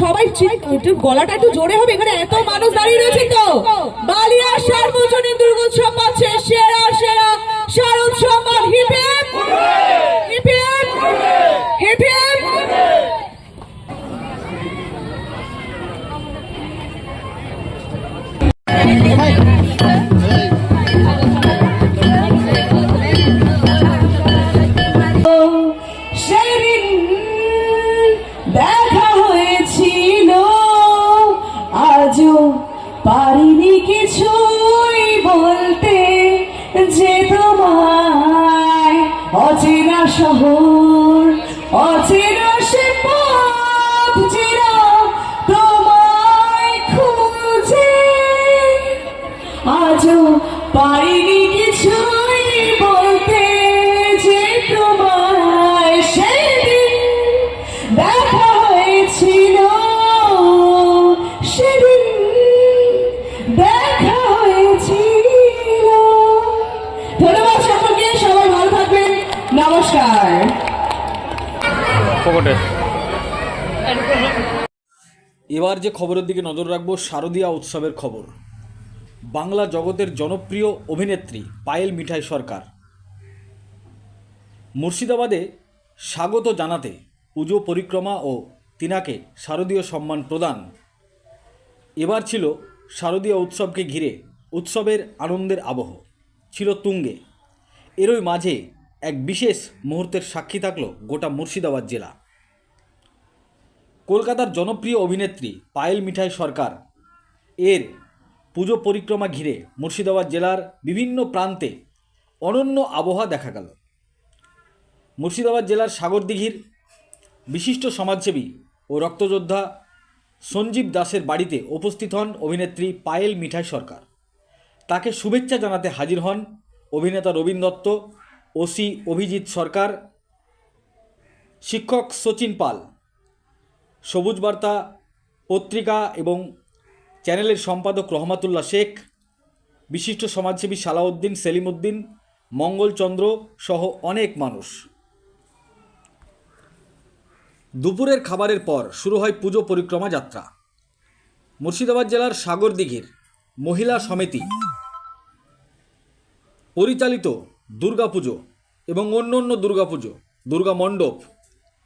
সবাই একটু গলাটা একটু জোরে হবে, এখানে এত মানুষ দাঁড়িয়ে রয়েছে তো। বালিয়া সার্বজনীন দুর্গোৎসব পাচ্ছে। সেরা সেরা শারদ সম্মান। হিপিএম এবার যে খবরের দিকে নজর রাখব, শারদীয়া উৎসবের খবর। বাংলা জগতের জনপ্রিয় অভিনেত্রী পায়েল মিঠাই সরকার। মুর্শিদাবাদে স্বাগত জানাতে পুজো পরিক্রমা ও তিনাকে শারদীয় সম্মান প্রদান। এবার ছিল শারদীয় উৎসবকে ঘিরে উৎসবের আনন্দের আবহ। ছিল তুঙ্গে। এরই মাঝে এক বিশেষ মুহূর্তের সাক্ষী থাকল গোটা মুর্শিদাবাদ জেলা। কলকাতার জনপ্রিয় অভিনেত্রী পায়েল মিঠাই সরকার। এর পুজো পরিক্রমা ঘিরে মুর্শিদাবাদ জেলার বিভিন্ন প্রান্তে অনন্য আবহাওয়া দেখা গেল। মুর্শিদাবাদ জেলার সাগরদিঘির বিশিষ্ট সমাজসেবী ও রক্তযোদ্ধা সঞ্জীব দাসের বাড়িতে উপস্থিত হন অভিনেত্রী পায়েল মিঠাই সরকার। তাকে শুভেচ্ছা জানাতে হাজির হন অভিনেতা রবীন দত্ত, ওসি অভিজিৎ সরকার, শিক্ষক সচিন পাল। সবুজ বার্তা পত্রিকা এবং চ্যানেলের সম্পাদক রহমাতুল্লাহ শেখ, বিশিষ্ট সমাজসেবী সালাউদ্দিন সেলিমউদ্দিন মঙ্গলচন্দ্র সহ অনেক মানুষ। দুপুরের খাবারের পর শুরু হয় পুজো পরিক্রমা যাত্রা। মুর্শিদাবাদ জেলার সাগরদিঘির মহিলা সমিতি পরিচালিত দুর্গাপুজো এবং অন্য অন্য দুর্গাপুজো, দুর্গা মণ্ডপ।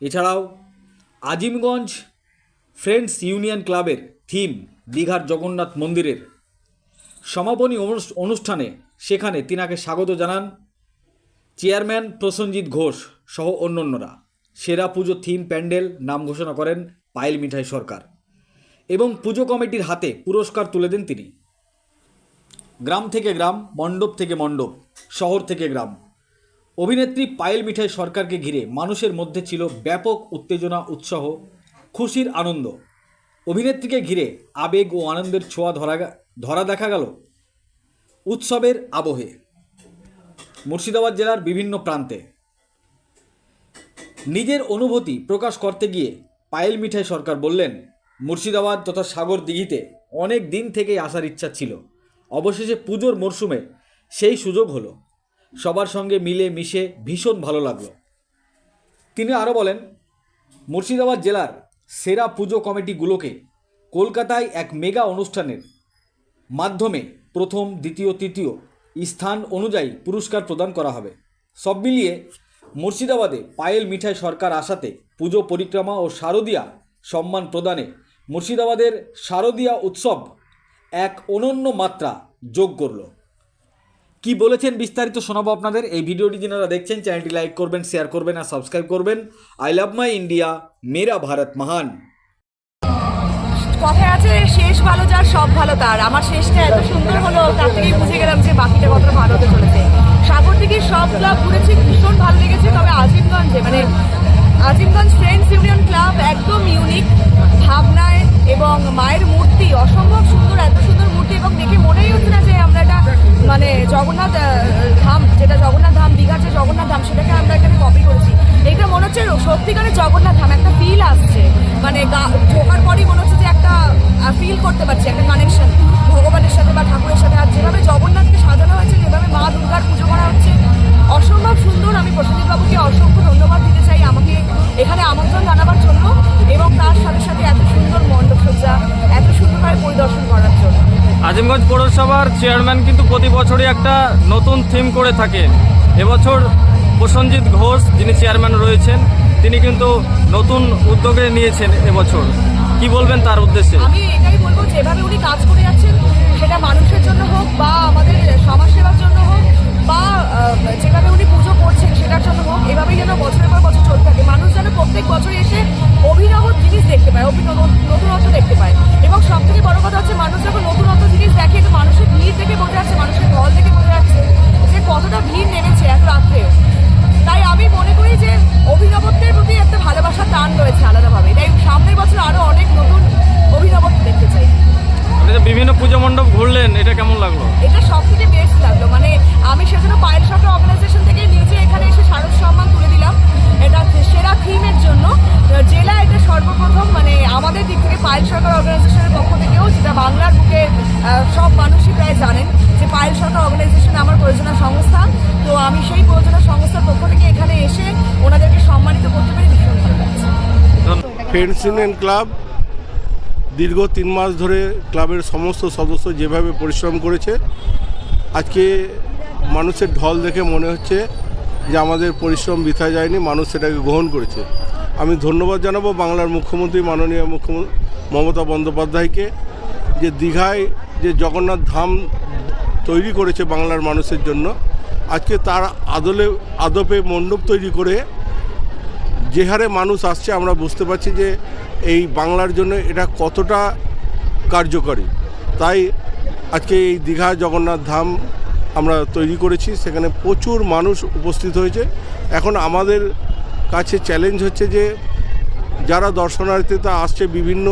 এছাড়াও আজিমগঞ্জ ফ্রেন্ডস ইউনিয়ন ক্লাবের থিম দীঘার জগন্নাথ মন্দিরের সমাপনী অনুষ- অনুষ্ঠানে সেখানে তিনাকে স্বাগত জানান চেয়ারম্যান প্রসেনজিৎ ঘোষ সহ অন্যান্যরা। সেরা পুজো থিম প্যান্ডেল নাম ঘোষণা করেন পায়েল মিঠাই সরকার এবং পুজো কমিটির হাতে পুরস্কার তুলে দেন তিনি। গ্রাম থেকে গ্রাম, মণ্ডপ থেকে মণ্ডপ, শহর থেকে গ্রাম। অভিনেত্রী পায়েল মিঠাই সরকারকে ঘিরে মানুষের মধ্যে ছিল ব্যাপক উত্তেজনা, উৎসাহ, খুশির আনন্দ। অভিনেত্রীকে ঘিরে আবেগ ও আনন্দের ছোঁয়া ধরা ধরা দেখা গেল উৎসবের আবহে। মুর্শিদাবাদ জেলার বিভিন্ন প্রান্তে। নিজের অনুভূতি প্রকাশ করতে গিয়ে পায়েল মিঠাই সরকার বললেন, মুর্শিদাবাদ তথা সাগর দিঘিতে অনেক দিন থেকেই আসার ইচ্ছা ছিল। অবশেষে পুজোর মরশুমে সেই সুযোগ হলো। সবার সঙ্গে মিলে মিশে ভীষণ ভালো লাগল। তিনি আরও বলেন, মুর্শিদাবাদ জেলার সেরা পুজো কমিটিগুলোকে কলকাতায় এক মেগা অনুষ্ঠানের মাধ্যমে প্রথম, দ্বিতীয়, তৃতীয় স্থান অনুযায়ী পুরস্কার প্রদান করা হবে। সব মিলিয়ে মুর্শিদাবাদে পায়েল মিঠাই সরকার আসাতে পুজো পরিক্রমা ও শারদীয়া সম্মান প্রদানে মুর্শিদাবাদের শারদীয়া উৎসব এক অনন্য মাত্রা যোগ করল। কি বলেছেন বিস্তারিত শোনাবো আপনাদের। এই ভিডিওটি যারা দেখছেন, চ্যানেলটি লাইক করবেন, শেয়ার করবেন আর সাবস্ক্রাইব করবেন। আই লাভ মাই ইন্ডিয়া, মেরা ভারত মহান। কথায় আছে, শেষ ভালো যার, সব ভালো তার। আমার শেষটা এত সুন্দর হলো, তার থেকেই বুঝে গেলাম যে বাকিটা কতটা ভালো হতে চলেছে। সাগর থেকে সব ক্লাব ঘুরেছি, ভীষণ ভালো লেগেছে, তবে আজিমগঞ্জে মানে আজিমগঞ্জ ফ্রেন্ডস ইউনিয়ন ক্লাব একদম ইউনিক ভাবনায় এবং মায়ের মূর্তি, অসম্ভব সুন্দর, এত সুন্দর মূর্তি এবং দেখে মনেই হচ্ছে না যে আমরা এটা মানে জগন্নাথ ধাম, যেটা জগন্নাথ ধাম, দীঘার যে জগন্নাথ ধাম, সেটাকে আমরা এখানে কপি করেছি। এইটা মনে হচ্ছে সত্যিকারের জগন্নাথ ধাম, একটা ফিল আসছে। মানে গা- ঢোকার পরই মনে হচ্ছে যে একটা ফিল করতে পারছি, একটা কানেকশন ভগবানের সাথে বা ঠাকুরের সাথে। আর যেভাবে জগন্নাথকে সাজানো হয়েছে, যেভাবে মা দুর্গার পুজো করা হচ্ছে অসম্ভব সুন্দর। আমি প্রসেনজিৎ বাবুকে অসংখ্য ধন্যবাদ দিতে চাই আমাকে এখানে আমন্ত্রণ জানাবার জন্য এবং তার সাথে সাথে এত সুন্দর মণ্ডপসজ্জা এত সুন্দরভাবে পরিদর্শন করার জন্য। আজিমগঞ্জ পৌরসভার চেয়ারম্যান কিন্তু প্রতি বছরই একটা নতুন থিম করে থাকে। এবছর প্রসঞ্জিৎ ঘোষ যিনি চেয়ারম্যান রয়েছেন তিনি কিন্তু নতুন উদ্যোগে নিয়েছেন এবছর। কি বলবেন তার উদ্দেশ্যে? আমি এটাই বলব যেভাবে উনি কাজ করে যাচ্ছেন বিভিন্ন পুজো মণ্ডপ ঘুরলেন এটা কেমন লাগল? এটা সব থেকে বেস্ট লাগল। মানে আমি সেজন্য পায়েল সরকার অর্গানাইজেশন থেকে নিজে এখানে এসে শারদ সম্মান তুলে দিলাম। এটা সেরা থিমের জন্য। জেলা এটা সর্বপ্রথম মানে আমাদের দিক থেকে পায়েল সরকার অর্গানাইজেশনের পক্ষ থেকেও যেটা বাংলার বুকে সব মানুষই প্রায় জানেন যে পায়েল সরকার অর্গানাইজেশন আমার প্রয়োজনা সংস্থা। তো আমি সেই প্রয়োজনা সংস্থার পক্ষ থেকে এখানে এসে ওনাদেরকে সম্মানিত করতে পেরে ভীষণ ভালো লাগছে। ক্লাব দীর্ঘ তিন মাস ধরে ক্লাবের সমস্ত সদস্য যেভাবে পরিশ্রম করেছে, আজকে মানুষের ঢল দেখে মনে হচ্ছে যে আমাদের পরিশ্রম বৃথা যায়নি, মানুষ সেটাকে গ্রহণ করেছে। আমি ধন্যবাদ জানাব বাংলার মুখ্যমন্ত্রী মাননীয় মুখ্যমন্ত্রী মমতা বন্দ্যোপাধ্যায়কে যে দীঘায় যে জগন্নাথ ধাম তৈরি করেছে বাংলার মানুষের জন্য, আজকে তার আদলে, আদপে মণ্ডপ তৈরি করে যে হারে মানুষ আসছে, আমরা বুঝতে পারছি যে এই বাংলার জন্য এটা কতটা কার্যকরী। তাই আজকে এই দীঘা জগন্নাথ ধাম আমরা তৈরি করেছি, সেখানে প্রচুর মানুষ উপস্থিত হয়েছে। এখন আমাদের কাছে চ্যালেঞ্জ হচ্ছে যে যারা দর্শনার্থীরা আসছে বিভিন্ন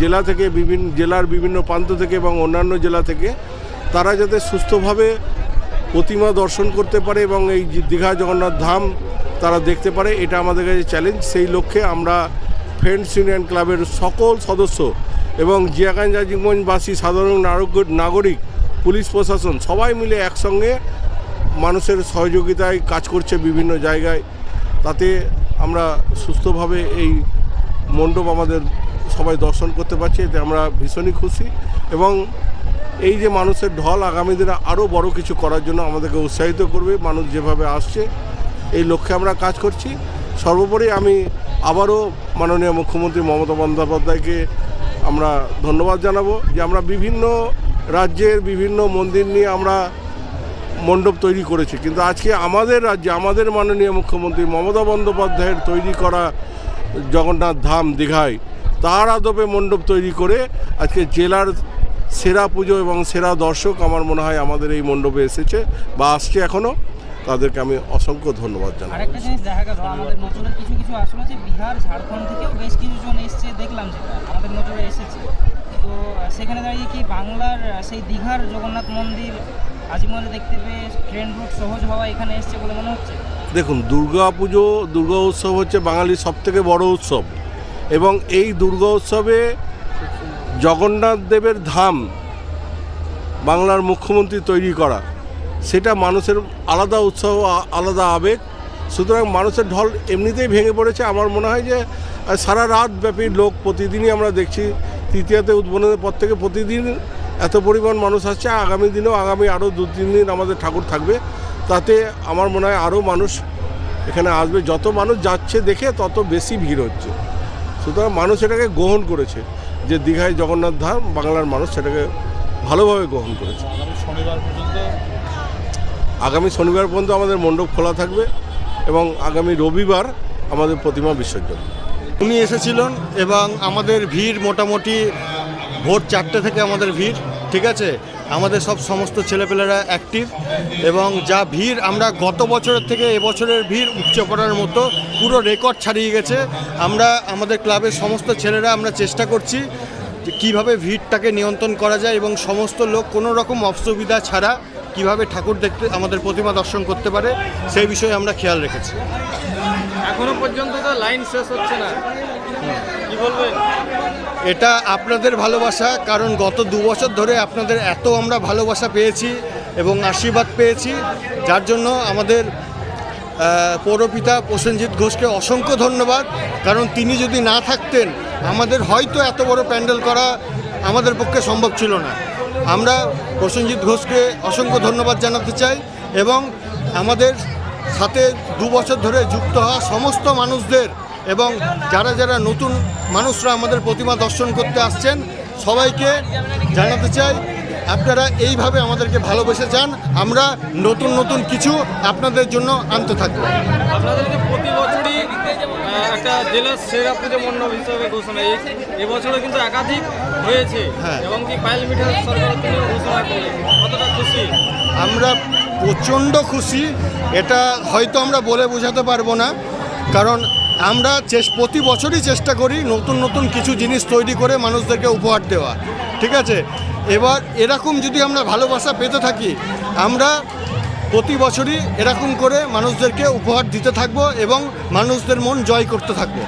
জেলা থেকে, বিভিন্ন জেলার বিভিন্ন প্রান্ত থেকে এবং অন্যান্য জেলা থেকে। তারা যাতে সুস্থভাবে প্রতিমা দর্শন করতে পারে এবং এই দীঘা জগন্নাথ ধাম তারা দেখতে পারে, এটা আমাদের কাছে চ্যালেঞ্জ সেই লক্ষ্যে আমরা ফ্রেন্ডস ইউনিয়ন ক্লাবের সকল সদস্য এবং জিয়াগঞ্জ আজিমগঞ্জবাসী সাধারণ নাগরিক নাগরিক, পুলিশ প্রশাসন সবাই মিলে একসঙ্গে মানুষের সহযোগিতায় কাজ করছে বিভিন্ন জায়গায়। তাতে আমরা সুস্থভাবে এই মণ্ডপ আমাদের সবাই দর্শন করতে পারছি, এতে আমরা ভীষণই খুশি। এবং এই যে মানুষের ঢল আগামী দিনে আরও বড় কিছু করার জন্য আমাদেরকে উৎসাহিত করবে, মানুষ যেভাবে আসছে এই লক্ষ্যে আমরা কাজ করছি। সর্বোপরি আমি আবারও মাননীয় মুখ্যমন্ত্রী মমতা বন্দ্যোপাধ্যায়কে আমরা ধন্যবাদ জানাব যে আমরা বিভিন্ন রাজ্যের বিভিন্ন মন্দির নিয়ে আমরা মণ্ডপ তৈরি করেছি। কিন্তু আজকে আমাদের রাজ্যে, আমাদের মাননীয় মুখ্যমন্ত্রী মমতা বন্দ্যোপাধ্যায়ের তৈরি করা জগন্নাথ ধাম দীঘায়, তার আদবে মণ্ডপ তৈরি করে আজকে জেলার সেরা পুজো এবং সেরা দর্শক আমার মনে হয় আমাদের এই মণ্ডপে এসেছে বা আসছে এখনও তাদেরকে আমি অসংখ্য ধন্যবাদ জানাই আরেকটা জিনিস দেখা গেল আমাদের নজরে কিছু কিছু আসলো যে বিহার ঝাড়খণ্ড থেকেও বেশ কিছু জন এসছে দেখলাম যেটা আমাদের নজরে এসেছে। তো সেখানে দাঁড়িয়ে কি বাংলার সেই দীঘার জগন্নাথ মন্দির আজিমগঞ্জে দেখতে পেয়ে ট্রেন রুট সহজ হওয়া এখানে এসছে বলে মনে হচ্ছে? দেখুন দুর্গা পুজো দুর্গা উৎসব হচ্ছে বাঙালির সবথেকে বড় উৎসব। এবং এই দুর্গা উৎসবে জগন্নাথ দেবের ধাম বাংলার মুখ্যমন্ত্রী তৈরি করা। সেটা মানুষের আলাদা উৎসাহ আলাদা আবেগ। সুতরাং মানুষের ঢল এমনিতেই ভেঙে পড়েছে। আমার মনে হয় যে সারা রাত ব্যাপী লোক প্রতিদিনই আমরা দেখছি তৃতীয়াতে উদ্বোধনের পর থেকে প্রতিদিন এত পরিমাণ মানুষ আসছে। আগামী দিনেও আগামী আরও দু, তিন দিন আমাদের ঠাকুর থাকবে। তাতে আমার মনে হয় আরও মানুষ এখানে আসবে। যত মানুষ যাচ্ছে দেখে তত বেশি ভিড় হচ্ছে। সুতরাং মানুষ এটাকে গ্রহণ করেছে। যে দীঘায় জগন্নাথ ধাম, বাংলার মানুষ সেটাকে ভালোভাবে গ্রহণ করেছে। আগামী শনিবার পর্যন্ত আমাদের মণ্ডপ খোলা থাকবে এবং আগামী রবিবার আমাদের প্রতিমা বিসর্জন। উনি এসেছিলেন এবং আমাদের ভিড় মোটামুটি ভোর চারটে থেকে আমাদের ভিড়, ঠিক আছে? আমাদের সব সমস্ত ছেলেপেলেরা অ্যাক্টিভ এবং যা ভিড় আমরা গত বছরের থেকে এবছরের ভিড় উচ্চ করার মতো পুরো রেকর্ড ছাড়িয়ে গেছে। আমরা আমাদের ক্লাবের সমস্ত ছেলেরা আমরা চেষ্টা করছি কীভাবে ভিড়টাকে নিয়ন্ত্রণ করা যায় এবং সমস্ত লোক কোনো রকম অসুবিধা ছাড়া কীভাবে ঠাকুর দেখতে আমাদের প্রতিমা দর্শন করতে পারে সেই বিষয়ে আমরা খেয়াল রেখেছি। এখনও পর্যন্ত তো লাইন শেষ হচ্ছে না। কি বলবেন? এটা আপনাদের ভালোবাসা কারণ গত দু বছর ধরে আপনাদের এত আমরা ভালোবাসা পেয়েছি এবং আশীর্বাদ পেয়েছি। যার জন্য আমাদের পৌরপিতা প্রসেনজিৎ ঘোষকে অসংখ্য ধন্যবাদ। কারণ তিনি যদি না থাকতেন আমাদের হয়তো এত বড় প্যান্ডেল করা আমাদের পক্ষে সম্ভব ছিল না। আমরা প্রসেনজিৎ ঘোষকে অসংখ্য ধন্যবাদ জানাতে চাই এবং আমাদের সাথে দু বছর ধরে যুক্ত হওয়া সমস্ত মানুষদের এবং যারা যারা নতুন মানুষরা আমাদের প্রতিমা দর্শন করতে আসছেন, সবাইকে জানাতে চাই। আপনারা এইভাবে আমাদেরকে ভালোবেসে যান আমরা নতুন নতুন কিছু আপনাদের জন্য আনতে থাকব আপনাদেরকে প্রতি বছরই একটা জেলার সেরা পুজো মণ্ডপ হিসেবে ঘোষণা এই এবছরও কিন্তু একাধিক হয়েছে হ্যাঁ। এবং কি পায়েল মিঠাই সরকার তিনি ঘোষণা করলেন কতটা খুশি আমরা প্রচণ্ড খুশি এটা হয়তো আমরা বলে বোঝাতে পারব না কারণ আমরা প্রতি বছরই চেষ্টা করি নতুন নতুন কিছু জিনিস তৈরি করে মানুষদেরকে উপহার দেওয়া, ঠিক আছে? এবার এরকম যদি আমরা ভালোবাসা পেতে থাকি, আমরা প্রতি বছরই এরকম করে মানুষদেরকে উপহার দিতে থাকব এবং মানুষদের মন জয় করতে থাকব।